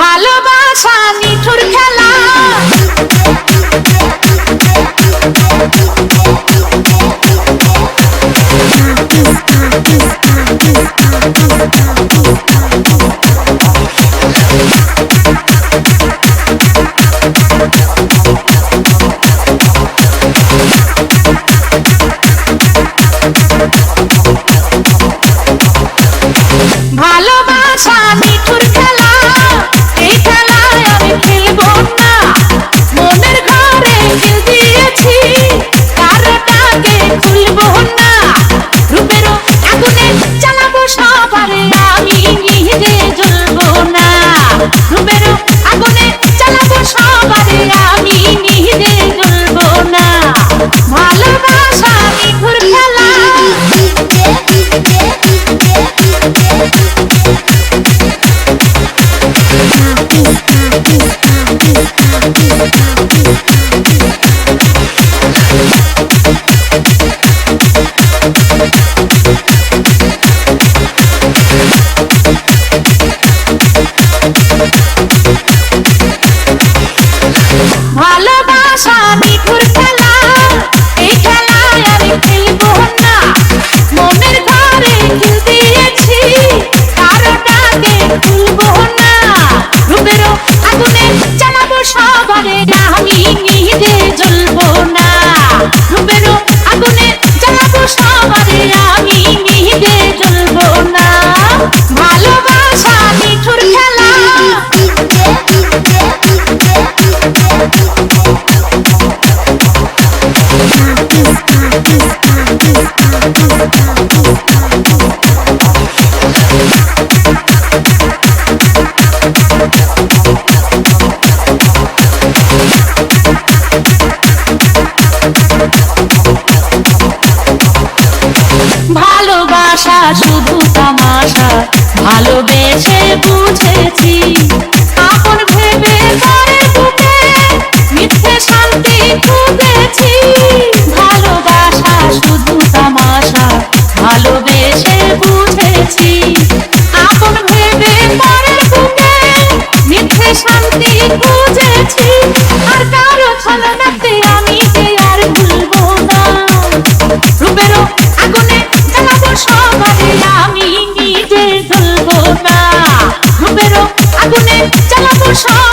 ভালোবাসা মিঠুর খেলা। আমি নিজে জ্বলবো না। রূপেরও আগুনে চালাবো সবারে, আমি নিজে জ্বলবো না। ভালোবাসা নিঠুর খেলা। ভালোবাসা নিঠুর খেলা এই ভালোবাসা শুধু তামাশা, ভালোবেসে বুঝেছি। আপন ভেবে পরে বুকে মিথ্যে শান্তি খুঁজেছি। ভালোবাসা শুধু তামাশা, ভালোবেসে বুঝেছি। জ্বালাবো